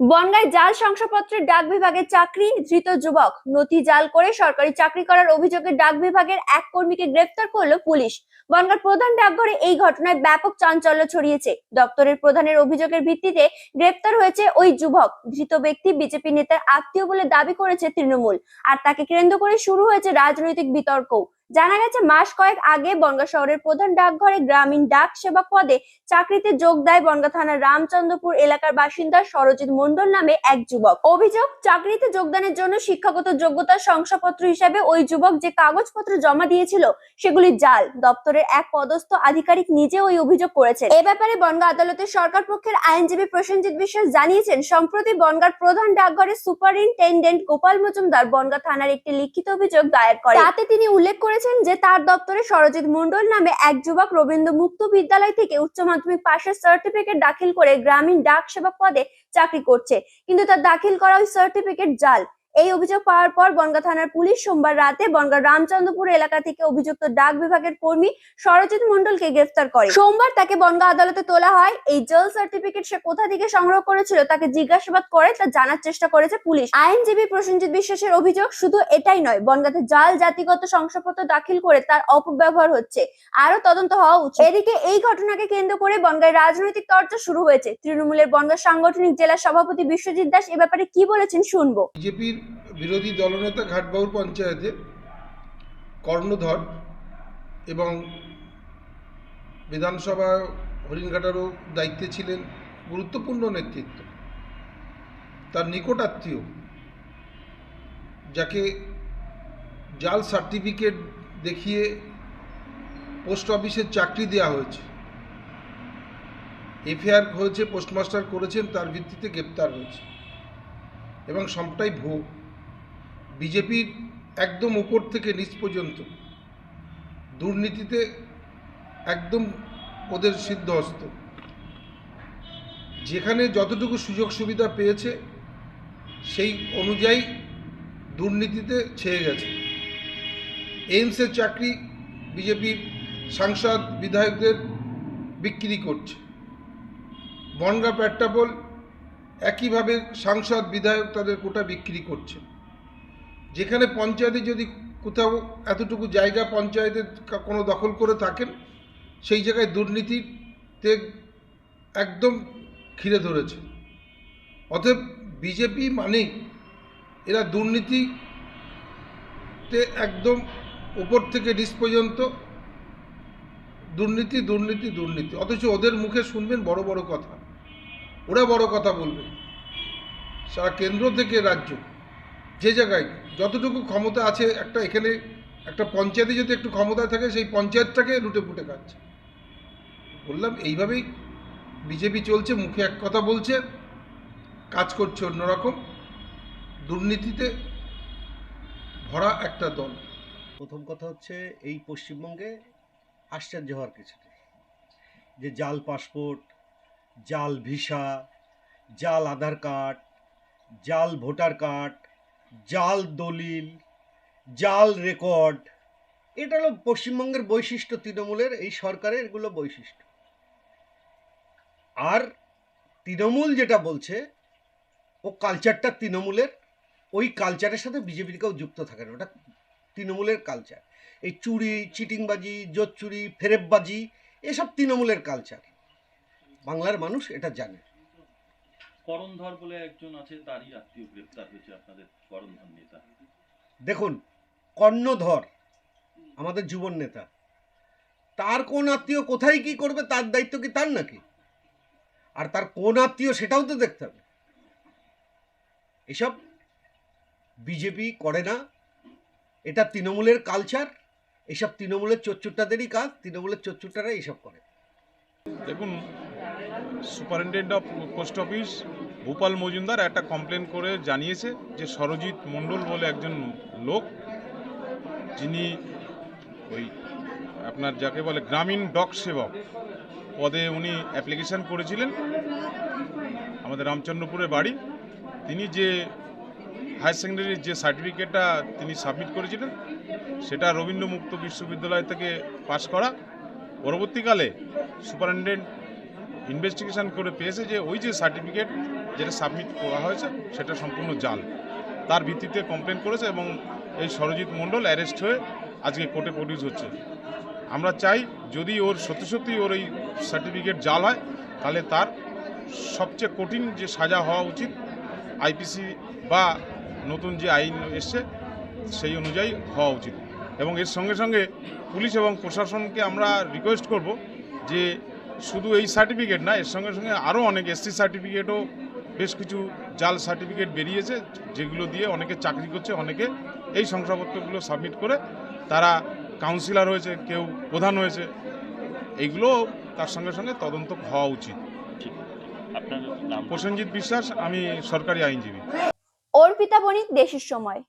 বনগাঁয় জাল শংসাপত্রের ডাক বিভাগের চাকরি, ধৃত যুবক। নথি জাল করে সরকারি চাকরি করার অভিযোগে ডাক বিভাগের এক কর্মীকে গ্রেফতার করল পুলিশ। বনগাঁর প্রধান ডাকঘরে এই ঘটনায় ব্যাপক চাঞ্চল্য ছড়িয়েছে। দপ্তরের প্রধানের অভিযোগের ভিত্তিতে গ্রেফতার হয়েছে ওই যুবক। ধৃত ব্যক্তি বিজেপি নেতার আত্মীয় বলে দাবি করেছে তৃণমূল। আর তাকে কেন্দ্র করে শুরু হয়েছে রাজনৈতিক বিতর্ক জানা গেছে, মাস কয়েক আগে বনগাঁ শহরের প্রধান ডাকঘরে গ্রামীণ ডাক সেবক পদে চাকরিতে যোগ দেয় বনগাঁ থানার রামচন্দ্রপুর এলাকার বাসিন্দা সরজিৎ মন্ডল নামে এক যুবক। অভিযোগ, চাকরিতে যোগদানের জন্য শিক্ষাগত যোগ্যতার শংসাপত্র হিসেবে ওই যুবক যে কাগজপত্র জমা দিয়েছিল, সেগুলি জাল। দপ্তরের এক পদস্থ আধিকারিক নিজে ওই অভিযোগ করেছেন। এ ব্যাপারে বনগাঁ আদালতের সরকার পক্ষের আইনজীবী প্রসেনজিৎ বিশ্বাস জানিয়েছেন, সম্প্রতি বনগাঁর প্রধান ডাকঘরের সুপারিনটেন্ডেন্ট গোপাল মজুমদার বনগাঁ থানার একটি লিখিত অভিযোগ দায়ের করে তাতে তিনি উল্লেখ করেছেন যে তার দপ্তরে সরজিৎ মন্ডল নামে এক যুবক রবীন্দ্র মুক্ত বিদ্যালয় থেকে উচ্চ মাধ্যমিক পাশের সার্টিফিকেট দাখিল করে গ্রামীণ ডাক সেবক পদে চাকরি করছে। কিন্তু তার দাখিল করা ওই সার্টিফিকেট জাল। এই অভিযোগ পাওয়ার পর বনগাঁ থানার পুলিশ সোমবার রাতে বনগাঁ রামচন্দ্রপুর এলাকা থেকে অভিযুক্ত ডাক বিভাগের কর্মী সরজিৎ মন্ডলকে গ্রেফতার করে। সোমবার তাকে বনগাঁ আদালতে তোলা হয়। এই জাল সার্টিফিকেট সে কোথা থেকে সংগ্রহ করেছিল, তাকে জিজ্ঞাসাবাদ করে, তা জানার চেষ্টা করেছে পুলিশ। আইনজীবী প্রসেনজিৎ বিশ্বাসের অভিযোগ শুধু এটাই নয়, বনগাঁতে জাল জাতিগত শংসাপত্র দাখিল করে তার অপব্যবহার হচ্ছে। আরও তদন্ত হওয়া উচিত। এদিকে এই ঘটনাকে কেন্দ্র করে বনগাঁয় রাজনৈতিক চর্চা শুরু হয়েছে। তৃণমূলের বনগাঁ সাংগঠনিক জেলা সভাপতি বিশ্বজিৎ দাস এ ব্যাপারে কি বলেছেন শুনব। বিজেপির বিরোধী দলনেতা ঘাটবাউর পঞ্চায়েতে কর্ণধর এবং বিধানসভা হরিণঘাটারও দায়িত্বে ছিলেন গুরুত্বপূর্ণ নেতৃত্ব। তার নিকট আত্মীয়, যাকে জাল সার্টিফিকেট দেখিয়ে পোস্ট অফিসের চাকরি দেওয়া হয়েছে। এফআইআর হয়েছে, পোস্টমাস্টার করেছেন, তার ভিত্তিতে গ্রেপ্তার হয়েছে এবং সবটাই ভুয়ো বিজেপির একদম উপর থেকে নিচ পর্যন্ত দুর্নীতিতে একদম ওদের সিদ্ধহস্ত। যেখানে যতটুকু সুযোগ সুবিধা পেয়েছে, সেই অনুযায়ী দুর্নীতিতে ছেয়ে গেছে। এইমসের চাকরি বিজেপির সাংসদ, বিধায়কদের বিক্রি করছে। বনগা পেট্টাপোল একইভাবে সাংসদ, বিধায়ক তাদের কোটা বিক্রি করছে। যেখানে পঞ্চায়েতে যদি কোথাও এতটুকু জায়গা পঞ্চায়েতে কোনো দখল করে থাকেন, সেই জায়গায় দুর্নীতিতে একদম ঘিরে ধরেছে। অতএব বিজেপি মানেই এরা দুর্নীতিতে একদম উপর থেকে নিচ পর্যন্ত। দুর্নীতি দুর্নীতি দুর্নীতি। অথচ ওদের মুখে শুনবেন বড় বড় কথা। ওরা বড় কথা বলবে। সারা কেন্দ্র থেকে রাজ্য। যে জায়গায় যতটুকু ক্ষমতা আছে একটা এখানে একটা পঞ্চায়েতে যদি একটু ক্ষমতা থাকে, সেই পঞ্চায়েতটাকে লুটে পুটে খাচ্ছে। বললাম, এইভাবেই বিজেপি চলছে, মুখে এক কথা বলছে, কাজ করছে অন্যরকম। দুর্নীতিতে ভরা একটা দল। প্রথম কথা হচ্ছে, এই পশ্চিমবঙ্গে আশ্চর্য হওয়ার কিছু যে জাল পাসপোর্ট, জাল ভিসা, জাল আধার কার্ড, জাল ভোটার কার্ড জাল দলিল, জাল রেকর্ড, এটা হলো পশ্চিমবঙ্গের বৈশিষ্ট্য তৃণমূলের, এই সরকারের এগুলো বৈশিষ্ট্য। আর তৃণমূল যেটা বলছে, ও কালচারটা তৃণমূলের, ওই কালচারের সাথে বিজেপির কেউ যুক্ত থাকে না, ওটা তৃণমূলের কালচার এই চুরি, চিটিংবাজি জোর চুরি, ফেরেববাজি, এসব তৃণমূলের কালচার বাংলার মানুষ এটা জানে। করণধর বলে একজন আছে তারই আত্মীয় গ্রেপ্তার হয়েছে আপনাদের করণধর নেতা। দেখুন কর্ণধর আমাদের যুবন নেতা। তার কোন আত্মীয় কোথায় কি করবে তার দায়িত্ব কি তার নাকি? আর তার কোন আত্মীয় সেটাও তো দেখতে হবে। এসব বিজেপি করে না। এটা তৃণমূলের কালচার এসব তৃণমূলের চচ্চুটাদেরই কাজ তৃণমূলের চচ্চুটারা এসব করে। দেখুন superintendent of post office Bhupal Majumdar একটা কমপ্লেন করে জানিয়েছে যে সরজিৎ মণ্ডল বলে একজন লোক, যিনি ওই আপনার যাকে বলে গ্রামীণ ডক সেবক, পদে উনি অ্যাপ্লিকেশন করেছিলেন আমাদের রামচন্দ্রপুরের বাড়ি। তিনি যে হায়ার সেকেন্ডারির যে সার্টিফিকেটটা তিনি সাবমিট করেছিলেন, সেটা রবীন্দ্র মুক্ত বিশ্ববিদ্যালয় থেকে পাশ করা। পরবর্তীকালে সুপারিনটেন্ডেন্ট ইনভেস্টিগেশন করে পেয়েছে যে ওই যে সার্টিফিকেট যেটা সাবমিট করা হয়েছে, সেটা সম্পূর্ণ জাল। তার ভিত্তিতে কমপ্লেন করেছে এবং এই সরজিৎ মণ্ডল অ্যারেস্ট হয়ে আজকে কোর্টে প্রডিউস হচ্ছে। আমরা চাই যদি ওর সত্যি সত্যি ওর এই সার্টিফিকেট জাল হয়, তাহলে তার সবচেয়ে কঠিন যে সাজা হওয়া উচিত আইপিসি বা নতুন যে আইন এসছে, সেই অনুযায়ী হওয়া উচিত। এবং এর সঙ্গে সঙ্গে পুলিশ এবং প্রশাসনকে আমরা রিকোয়েস্ট করব যে শুধু এই সার্টিফিকেট না এর সঙ্গে সঙ্গে আরও অনেক এসসি সার্টিফিকেটও বেশ কিছু জাল সার্টিফিকেট বেরিয়েছে যেগুলো দিয়ে অনেকে চাকরি করছে অনেকে এই শংসাপত্রগুলো সাবমিট করে তারা কাউন্সিলর হয়েছে কেউ প্রধান হয়েছে। এইগুলো তার সঙ্গে সঙ্গে তদন্ত হওয়া উচিত। প্রসেনজিৎ বিশ্বাস আমি সরকারি আইনজীবী। অর্পিতা বণিক দেশের সময়।